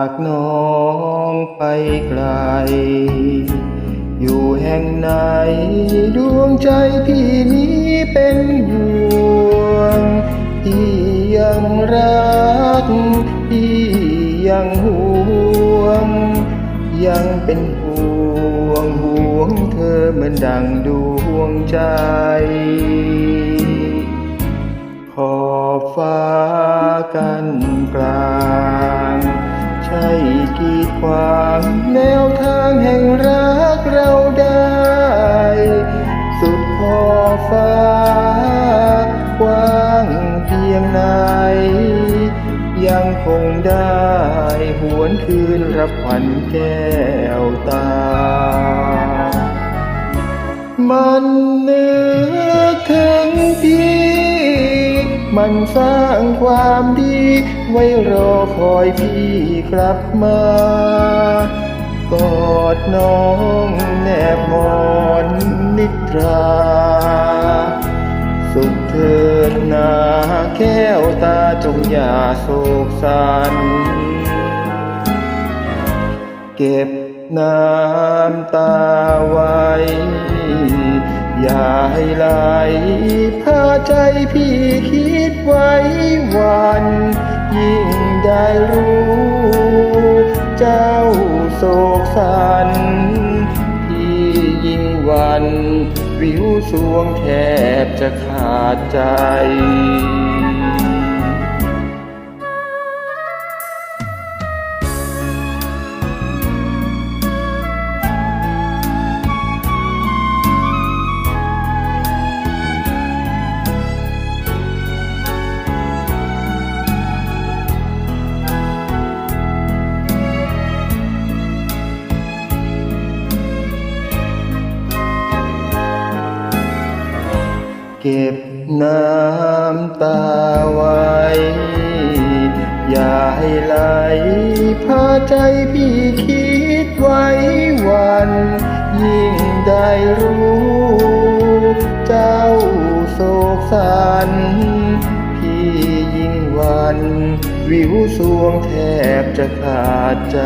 ากน้องไปไกล อยู่แห่งไหนดวงใจพี่นี้เป็นห่วงพี่ยังรักพี่ยังห่วง ยังเป็นห่วงห่วงเธอเหมือนดังดวงใจขอบฟ้ากันกลาง ใช่กีดขวางแนวทางแห่งรักเราได้ สุดขอบฟ้ากว้างเพียงไหน ยังคงได้หวนคืนรับขวัญแก้วตา มันนึกถึงพี่ มันสร้างความดี ไว้รอคอยพี่กลับมากอดน้องแนบหมอนนิทรา สุขเถิดนาแก้วตาจงอย่าโศกสัน เก็บน้ำตาไว้ อย่าให้ไหลพาใจพี่คิดไว้วัน ยิ่งได้รู้ เจ้าโศกสันที่ยิ่งวัน วิวสวงแทบจะขาดใจ เก็บน้ำตาไว้ อย่าให้ไหลพาใจพี่คิดไว้วัน ยิ่งได้รู้ เจ้าโศกสันพี่ยิ่งวัน วิวสวงแทบจะขาดใจ